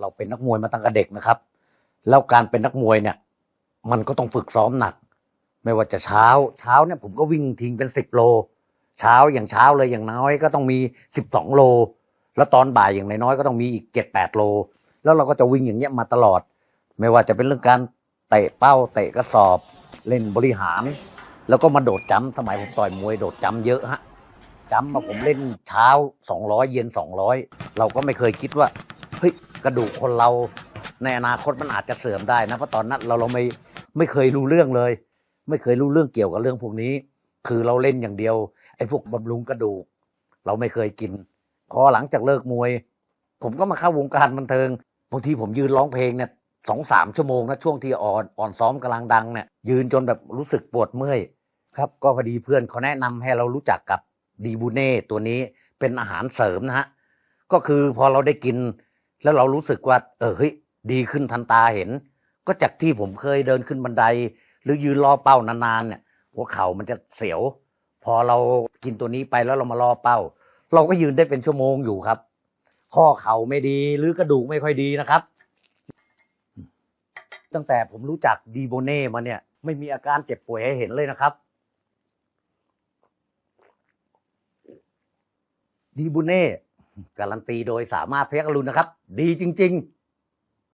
เราเป็นนักมวยมาตั้งแต่เด็กนะครับ แล้วการเป็นนักมวยเนี่ย มันก็ต้องฝึกซ้อมหนัก ไม่ว่าจะเช้าเช้าเนี่ยผมก็วิ่งทิ้งเป็นสิบโล เช้าอย่างเช้าเลยอย่างน้อยก็ต้องมีสิบสองโล แล้วตอนบ่ายอย่างน้อยก็ต้องมีอีกเจ็ดแปดโล แล้วเราก็จะวิ่งอย่างเงี้ยมาตลอด ไม่ว่าจะเป็นเรื่องการเตะเป้าเตะกระสอบเล่นบริหาร แล้วก็มาโดดจ้ำสมัยผมต่อยมวยโดดจ้ำเยอะฮะจ้ำมาผมเล่นเช้าสองร้อยเย็นสองร้อยเราก็ไม่เคยคิดว่า เฮ้ย กระดูกคนเราในอนาคตมันอาจจะเสื่อมได้นะเพราะตอนนั้นเราเราไม่ไม่เคยรู้เรื่องเลย ไม่เคยรู้เรื่องเกี่ยวกับเรื่องพวกนี้ คือเราเล่นอย่างเดียวไอ้พวกบำรุงกระดูก เราไม่เคยกิน พอหลังจากเลิกมวย ผมก็มาเข้าวงการบันเทิงบางทีผมยืนร้องเพลงเนี่ยสองสามชั่วโมงนะช่วงที่อ่อนอ่อนซ้อมกำลังดังเนี่ยยืนจนแบบรู้สึกปวดเมื่อยครับก็พอดีเพื่อนเขาแนะนำให้เรารู้จักกับดีบูเน่ตัวนี้เป็นอาหารเสริมนะฮะก็คือพอเราได้กิน แล้วเรารู้สึกว่า เออเฮ้ยดีขึ้นทันตาเห็น ก็จากที่ผมเคยเดินขึ้นบันได หรือยืนรอเป้านานๆเนี่ย หัวเข่ามันจะเสียว พอเรากินตัวนี้ไปแล้วเรามารอเป้า เราก็ยืนได้เป็นชั่วโมงอยู่ครับ ข้อเข่าไม่ดีหรือกระดูกไม่ค่อยดีนะครับ ตั้งแต่ผมรู้จักดีโบเน่มาเนี่ย ไม่มีอาการเจ็บป่วยให้เห็นเลยนะครับดีโบเน่ การันตีโดยสามารถเพชรอรุณนะครับ ดีจริง ๆ